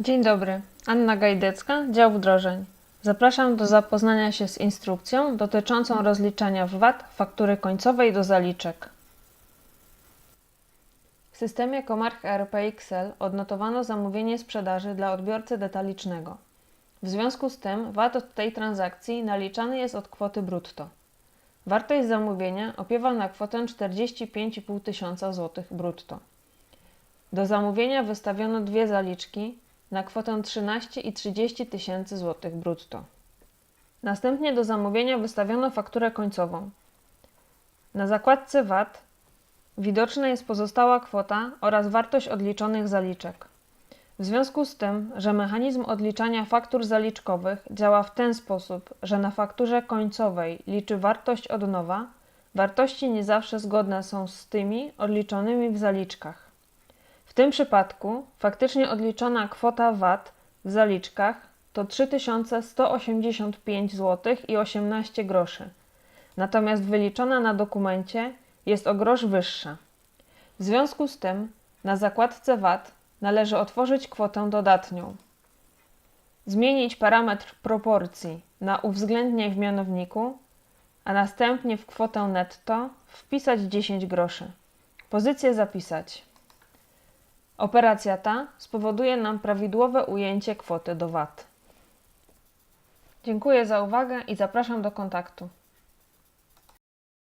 Dzień dobry, Anna Gajdecka, dział wdrożeń. Zapraszam do zapoznania się z instrukcją dotyczącą rozliczania VAT faktury końcowej do zaliczek. W systemie Comarch ERP Excel odnotowano zamówienie sprzedaży dla odbiorcy detalicznego. W związku z tym VAT od tej transakcji naliczany jest od kwoty brutto. Wartość zamówienia opiewa na kwotę 45,5 tysiąca złotych brutto. Do zamówienia wystawiono dwie zaliczki na kwotę 13 i 30 tysięcy złotych brutto. Następnie do zamówienia wystawiono fakturę końcową. Na zakładce VAT widoczna jest pozostała kwota oraz wartość odliczonych zaliczek. W związku z tym, że mechanizm odliczania faktur zaliczkowych działa w ten sposób, że na fakturze końcowej liczy wartość od nowa, wartości nie zawsze zgodne są z tymi odliczonymi w zaliczkach. W tym przypadku faktycznie odliczona kwota VAT w zaliczkach to 3185 zł i 18 groszy. Natomiast wyliczona na dokumencie jest o grosz wyższa. W związku z tym na zakładce VAT należy otworzyć kwotę dodatnią. Zmienić parametr proporcji na uwzględniaj w mianowniku, a następnie w kwotę netto wpisać 10 groszy. Pozycję zapisać. Operacja ta spowoduje nam prawidłowe ujęcie kwoty do VAT. Dziękuję za uwagę i zapraszam do kontaktu.